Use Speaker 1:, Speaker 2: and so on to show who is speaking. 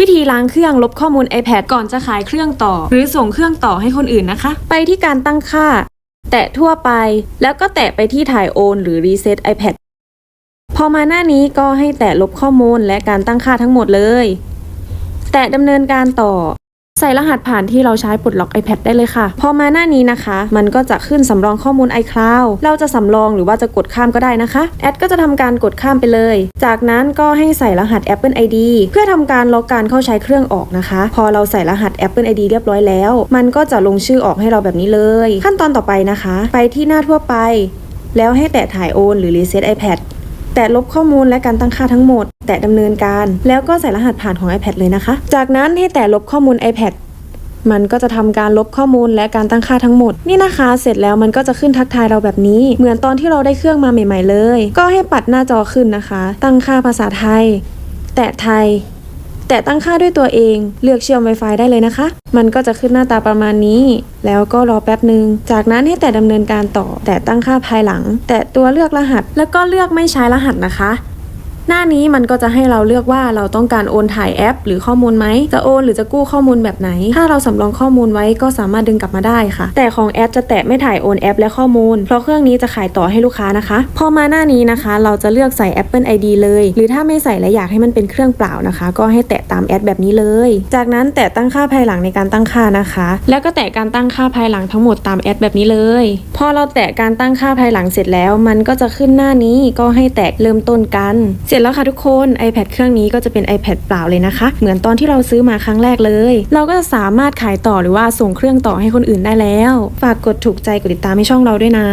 Speaker 1: วิธีล้างเครื่องลบข้อมูล iPad ก่อนจะขายเครื่องต่อ หรือส่งเครื่องต่อให้คนอื่นนะคะ ไปที่การตั้งค่า แตะทั่วไป แล้วก็แตะไปที่ถ่ายโอนหรือรีเซ็ต iPad พอมาหน้านี้ก็ให้แตะลบข้อมูลและการตั้งค่าทั้งหมดเลย แตะดำเนินการต่อ ใส่รหัสผ่านที่เราใช้ปลดล็อก iPad ได้เลยค่ะ พอมาหน้านี้นะคะ มันก็จะขึ้นสำรองข้อมูล iCloud เราจะสำรองหรือว่าจะกดข้ามก็ได้นะคะ แอดก็จะทำการกดข้ามไปเลย จากนั้นก็ให้ใส่รหัส Apple ID เพื่อทำการล็อกการเข้าใช้เครื่องออกนะคะ พอเราใส่รหัส Apple ID เรียบร้อยแล้ว มันก็จะลงชื่อออกให้เราแบบนี้เลย ขั้นตอนต่อไปนะคะ ไปที่หน้าทั่วไป แล้วให้แตะถ่ายโอนหรือ reset iPad แตะลบข้อมูลและการตั้งค่าทั้งหมด แตะดำเนินการ แล้วก็ใส่รหัสผ่านของ iPad เลยนะคะ จากนั้นให้แตะลบข้อมูล iPad มันก็จะทำการลบข้อมูลและการตั้งค่าทั้งหมด นี่นะคะ เสร็จแล้วมันก็จะขึ้นทักทายเราแบบนี้ เหมือนตอนที่เราได้เครื่องมาใหม่ ๆ เลย ก็ให้ปัดหน้าจอขึ้นนะคะ ตั้งค่าภาษาไทย แตะไทย แต่ตั้งค่าด้วยตัวเอง เลือกเชื่อม Wi-Fi ได้เลยนะคะ มันก็จะขึ้นหน้าตาประมาณนี้ แล้วก็รอแป๊บหนึ่ง จากนั้นให้แต่ดำเนินการต่อ แต่ตั้งค่าภายหลัง แต่ตัวเลือกรหัส แล้วก็เลือกไม่ใช้รหัสนะคะ หน้านี้มันก็จะให้เราเลือกว่าเราต้องการโอนถ่ายแอป หรือข้อมูลไหม จะโอนหรือจะกู้ข้อมูลแบบไหน ถ้าเราสำรองข้อมูลไว้ก็สามารถดึงกลับมาได้ค่ะ แต่ของแอปจะแตะไม่ถ่ายโอนแอปและข้อมูล เพราะเครื่องนี้จะขายต่อให้ลูกค้านะคะ พอมาหน้านี้นะคะ เราจะเลือกใส่ Apple ID เลย หรือถ้าไม่ใส่และอยากให้มันเป็นเครื่องเปล่านะคะ ก็ให้แตะตามแอดแบบนี้เลย จากนั้นแตะตั้งค่าภายหลังในการตั้งค่านะคะ แล้วก็แตะการตั้งค่าภายหลังทั้งหมดตามแอดแบบนี้เลย พอเราแตะการตั้งค่าภายหลังเสร็จแล้ว มันก็จะขึ้นหน้านี้ก็ให้แตะเริ่มต้นกันเสร็จแล้วค่ะทุกคน iPad เครื่องนี้ก็จะเป็น iPad เปล่าเลยนะคะ เหมือนตอนที่เราซื้อมาครั้งแรกเลย เราก็จะสามารถขายต่อหรือว่าส่งเครื่องต่อให้คนอื่นได้แล้ว ฝากกดถูกใจกดติดตามให้ช่องเราด้วยนะ